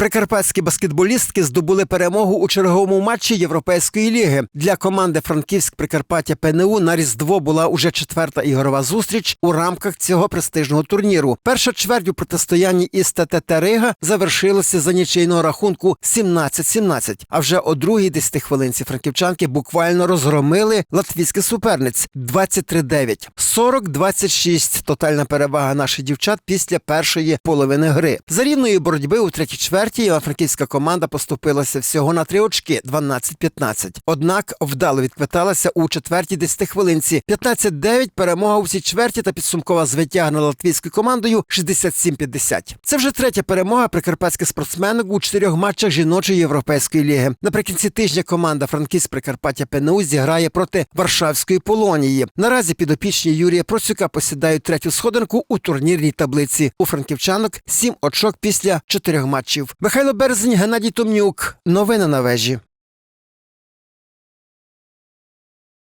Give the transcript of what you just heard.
Прикарпатські баскетболістки здобули перемогу у черговому матчі Європейської ліги. Для команди Франківськ Прикарпаття ПНУ на Різдво була уже четверта ігрова зустріч у рамках цього престижного турніру. Перша чверть у протистоянні із ТТТ Рига завершилася за нічийного рахунку 17-17. А вже о другій 10 хвилинці франківчанки буквально розгромили латвійських суперниць 23-9. 40-26 – тотальна перевага наших дівчат після першої половини гри. За рівної боротьби у третій чверті франківська команда поступилася всього на три очки 12-15. Однак вдало відквиталася у четвертій 10 хвилинці. 15-9 перемога у цій чверті та підсумкова звитяга над латвійською командою 67-50. Це вже третя перемога прикарпатських спортсменок у чотирьох матчах жіночої європейської ліги. Наприкінці тижня команда Франківськ Прикарпаття ПНУ зіграє проти Варшавської Полонії. Наразі підопічні Юрія Процюка посідають третю сходинку у турнірній таблиці. У франківчанок сім очок після чотирьох матчів. Михайло Березень, Геннадій Томнюк. Новини на вежі.